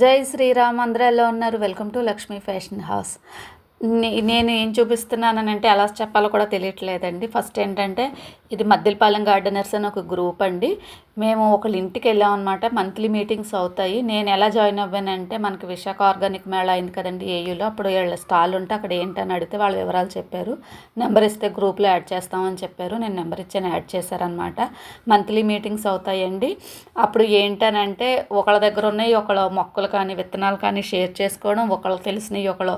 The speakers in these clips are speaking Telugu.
జై శ్రీరామ్ అందరూ ఎలా ఉన్నారు? Welcome to Lakshmi fashion house నేను ఏం చూపిస్తున్నానంటే ఎలా చెప్పాలో కూడా తెలియట్లేదండి. ఫస్ట్ ఏంటంటే ఇది మద్దిలపాలెం గార్డెనర్స్ అని ఒక గ్రూప్ అండి. మేము ఒకళ్ళ ఇంటికి వెళ్ళాం అనమాట మంత్లీ మీటింగ్స్ అవుతాయి. నేను ఎలా జాయిన్ అవ్వానంటే మనకి విశాఖ ఆర్గానిక్ మేళ అయింది కదండి ఏయూలో. అప్పుడు వీళ్ళ స్టాల్ ఉంటే అక్కడ ఏంటని అడిగితే వాళ్ళ వివరాలు చెప్పారు. నెంబర్ ఇస్తే గ్రూప్లో యాడ్ చేస్తామని చెప్పారు. నేను నెంబర్ ఇచ్చాను యాడ్ చేశారనమాట మంత్లీ మీటింగ్స్ అవుతాయండి. అప్పుడు ఏంటనంటే ఒకళ్ళ దగ్గర ఉన్నాయి ఒకళ్ళ మొక్కలు కానీ విత్తనాలు కానీ షేర్ చేసుకోవడం ఒకళ్ళు తెలిసినవి ఒకళ్ళు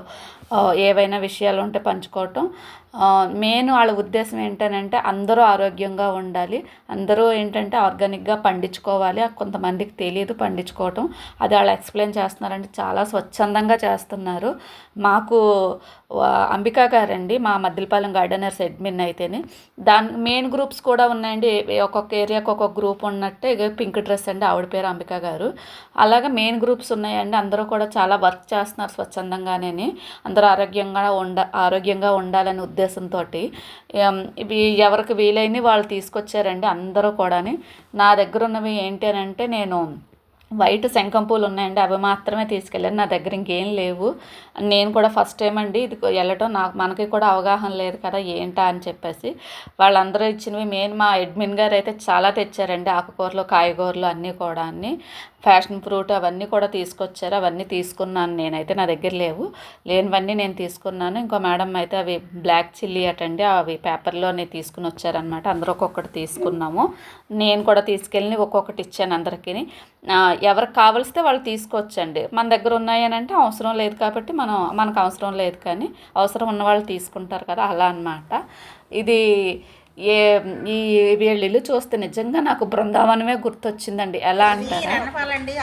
ఏ ఏవైనా విషయాలు ఉంటే పంచుకోవటం. మెయిన్ వాళ్ళ ఉద్దేశం ఏంటనంటే అందరూ ఆరోగ్యంగా ఉండాలి. అందరూ ఏంటంటే ఆర్గానిక్గా పండించుకోవాలి. కొంతమందికి తెలియదు పండించుకోవటం. అది వాళ్ళు ఎక్స్ప్లెయిన్ చేస్తున్నారంటే చాలా స్వచ్ఛందంగా చేస్తున్నారు. మాకు అంబికా గారండి మా మద్దిలపాలెం గార్డెనర్స్ అడ్మిన్ అయితేనే. దాని మెయిన్ గ్రూప్స్ కూడా ఉన్నాయండి. ఒక్కొక్క ఏరియాకి ఒక్కొక్క గ్రూప్ ఉన్నట్టే. ఇక పింక్ డ్రెస్ అండి ఆవిడ పేరు అంబికా గారు. అలాగే మెయిన్ గ్రూప్స్ ఉన్నాయండి. అందరూ కూడా చాలా వర్క్ చేస్తున్నారు స్వచ్ఛందంగానే అందరూ ఆరోగ్యంగా ఉండ ఆరోగ్యంగా ఉండాలనే ఉద్దేశంతో ఇవి ఎవరికి వీలైనవి వాళ్ళు తీసుకొచ్చారండి అందరూ కూడాని. నా దగ్గర ఉన్నవి ఏంటి అని అంటే నేను వైట్ శంఖం పూలు ఉన్నాయండి అవి మాత్రమే తీసుకెళ్ళాను నా దగ్గర ఇంకేం లేవు. నేను కూడా ఫస్ట్ టైం అండి ఇది వెళ్ళటం. నాకు మనకి కూడా అవగాహన లేదు కదా ఏంటా అని చెప్పేసి. వాళ్ళందరూ ఇచ్చినవి మెయిన్ మా అడ్మిన్ గారు అయితే చాలా తెచ్చారండి ఆకుకూరలు కాయగూరలు అన్నీ కూడా అన్నీ ఫ్యాషన్ ఫ్రూట్ అవన్నీ కూడా తీసుకొచ్చారు. అవన్నీ తీసుకున్నాను. నేనైతే నా దగ్గర లేవు. లేనివన్నీ నేను తీసుకున్నాను. ఇంకో మేడం అయితే అవి బ్లాక్ చిల్లీ అటండి అవి పేపర్లోనే తీసుకుని వచ్చారనమాట అందరూ ఒక్కొక్కటి తీసుకున్నాము. నేను కూడా తీసుకెళ్ళి ఒక్కొక్కటి ఇచ్చాను అందరికీ ఎవరికి కావలిస్తే వాళ్ళు తీసుకోవచ్చండి. మన దగ్గర ఉన్నాయని అంటే అవసరం లేదు కాబట్టి మనం మనకు అవసరం లేదు కానీ అవసరం ఉన్న వాళ్ళు తీసుకుంటారు కదా అలా అన్నమాట. ఇది ఏ ఈ వీళ్ళ ఇల్లు చూస్తే నిజంగా నాకు బృందావనమే గుర్తొచ్చిందండి. ఎలా అంటారా? అనపాలండి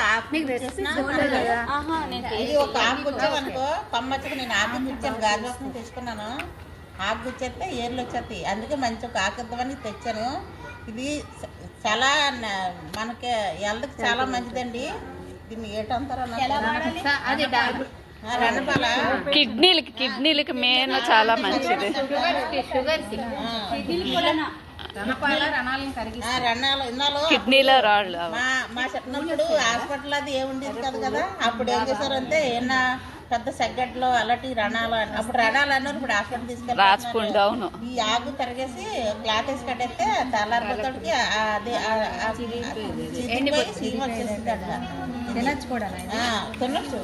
ఆకు గుచ్చేస్తే ఏర్లు వచ్చేస్తాయి. అందుకే మంచి ఒక ఆకు ఇద్దామని తెచ్చాను. ఇది చాలా మనకి హెల్త్కి చాలా మంచిదండి. దీన్ని ఏటంటారో కిడ్నీలకి కిడ్నీలకి మెయిన్ చాలా మంచిది. కిడ్నీలో రాళ్ళు మా మా చిన్నప్పుడు హాస్పిటల్ అది ఏ ఉండేది కదా కదా? అప్పుడు ఏం చేశారంటే ఏమన్నా పెద్ద సెగ్గట్లో అలాంటి రణాలు అని- అప్పుడు రణాలు అన్నారు ఇప్పుడు హాస్పిటల్ తీసుకెళ్ళి రాసుకుంటూ అవును. ఈ ఆకు తరిగేసి క్లాత్ వేసి కట్టేస్తే తెల్లారిపోతాడికి అదే చిరిగిపోయి సీమ వచ్చేసింది అట్లా తినచ్చు కూడా తినచ్చు.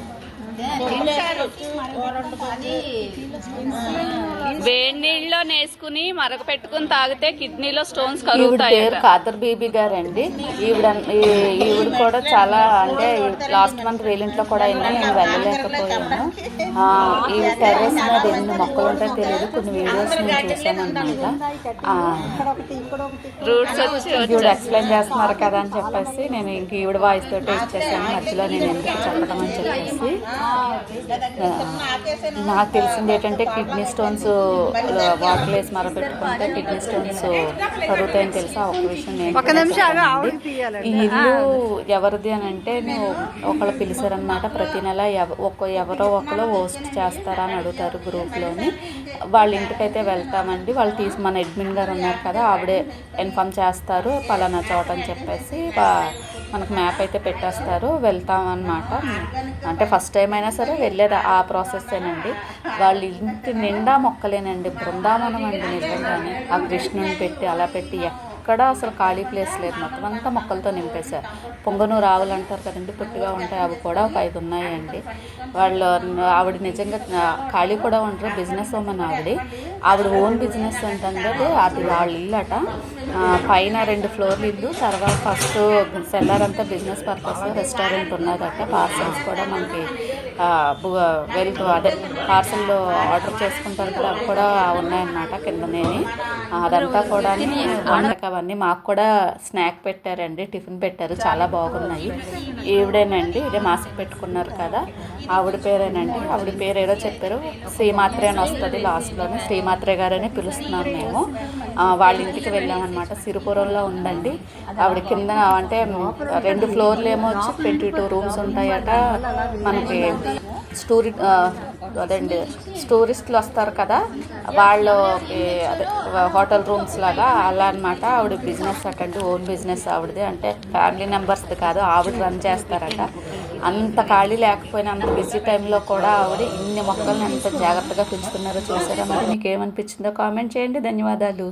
వేడి నీళ్ళలో వేసుకుని మరగ పెట్టుకుని తాగితే కిడ్నీలో స్టోన్స్ కరుగుతాయి పేరు ఖాదర్ బీబీ గారండి. ఈవిడ ఈ- ఈవిడ కూడా చాలా అంటే లాస్ట్ మంత్ వీళ్ళింట్లో కూడా అయినా నేను వెళ్ళలేకపోయాను. ఆ, ఈ టెర్రస్ మీద ఎన్ని మొక్కలు ఉంటాయో తెలియదు. కొన్ని వీడియోస్ నేను చూసాను అనమాట రూట్స్ వచ్చి ఈవిడ ఎక్స్ప్లెయిన్ చేస్తున్నారు కదా అని చెప్పేసి నేను ఇంక ఈవిడ వాయిస్ తోటి ఇచ్చేసాను. మధ్యలో నేను ఎందుకు చెప్పడం అని చెప్పేసి. నాకు తెలిసింది ఏంటంటే కిడ్నీ స్టోన్స్ వాటర్ వేసి మరపెట్టుకుంటే కిడ్నీ స్టోన్స్ కరుగుతాయని తెలుసు? ఆ ఒక్క విషయం నేను ఒక ఈ ఇల్లు ఎవరిది అని అంటే నువ్వు ఒకళ్ళు పిలిచారనమాట ప్రతి నెల ఒక ఎవరో ఒకరు హోస్ట్ చేస్తారా అని అడుగుతారు గ్రూప్లోని. వాళ్ళ ఇంటికైతే వెళ్తామండి. వాళ్ళు తీసి మన అడ్మిన్ గారు ఉన్నారు కదా ఆవిడే ఇన్ఫామ్ చేస్తారు. పలానా చోట అని చెప్పేసి మనకు మ్యాప్ అయితే పెట్టేస్తారు. వెళ్తాం అనమాట అంటే ఫస్ట్ టైం ఏమైనా సరే వెళ్ళేది ఆ ప్రాసెస్సేనండి వాళ్ళ ఇంటి నిండా మొక్కలేనండి. బృందావనం అండి నిజంగానే. ఆ కృష్ణుని పెట్టి అలా పెట్టి ఎక్కడ అసలు ఖాళీ ప్లేస్ లేదు. మొత్తం అంతా మొక్కలతో నింపేశారు. పొంగనూరు ఆవులు అంటారు కదండి పొట్టిగా ఉంటాయి. అవి కూడా ఒక ఐదు ఉన్నాయండి. వాళ్ళు ఆవిడ నిజంగా ఖాళీ కూడా ఉంటారు బిజినెస్ ఉమెన్ ఆవిడ. ఆవిడ ఓన్ బిజినెస్ ఉంటుంది అది వాళ్ళ ఇల్లు అట పైన రెండు ఫ్లోర్లు ఇల్లు. తర్వాత ఫస్ట్ సెల్లర్ అంతా బిజినెస్ పర్పస్ రెస్టారెంట్ ఉన్నదట. పార్సల్స్ కూడా మనకి వెళ్తూ అదే పార్సల్లో ఆర్డర్ చేసుకుంటారు కదా అవి కూడా ఉన్నాయన్నమాట కిందనే అదంతా కూడా వంటకి అవన్నీ మాకు కూడా స్నాక్ పెట్టారండి టిఫిన్ పెట్టారు చాలా బాగున్నాయి. ఈవిడేనండి ఇదే మాస్క్ పెట్టుకున్నారు కదా ఆవిడ పేరేనండి ఆవిడ పేరు ఏదో చెప్పారు శ్రీమాత్రే అని వస్తుంది లాస్ట్లోనే శ్రీమాత్రే గారని పిలుస్తున్నాం మేము. వాళ్ళ ఇంటికి వెళ్ళామన్నమాట సిరిపురంలో ఉందండి. ఆవిడ కింద అంటే రెండు ఫ్లోర్లు ఏమో వచ్చి ట్వంటీ టూ రూమ్స్ ఉంటాయట మనకి స్టూరి అదండి టూరిస్టులు వస్తారు కదా వాళ్ళు అదే హోటల్ రూమ్స్ లాగా అలా అన్నమాట. ఆవిడ బిజినెస్ అటండి ఓన్ బిజినెస్ ఆవిడది. అంటే ఫ్యామిలీ మెంబర్స్ది కాదు ఆవిడ రన్ చేస్తారట. అంత ఖాళీ లేకపోయినా అంత బిజీ టైంలో కూడా ఆవిడ ఇన్ని మొక్కల్ని ఎంత జాగ్రత్తగా పెంచుతున్నారో చూసారా? మరి మీకు ఏమనిపించిందో కామెంట్ చేయండి. ధన్యవాదాలు.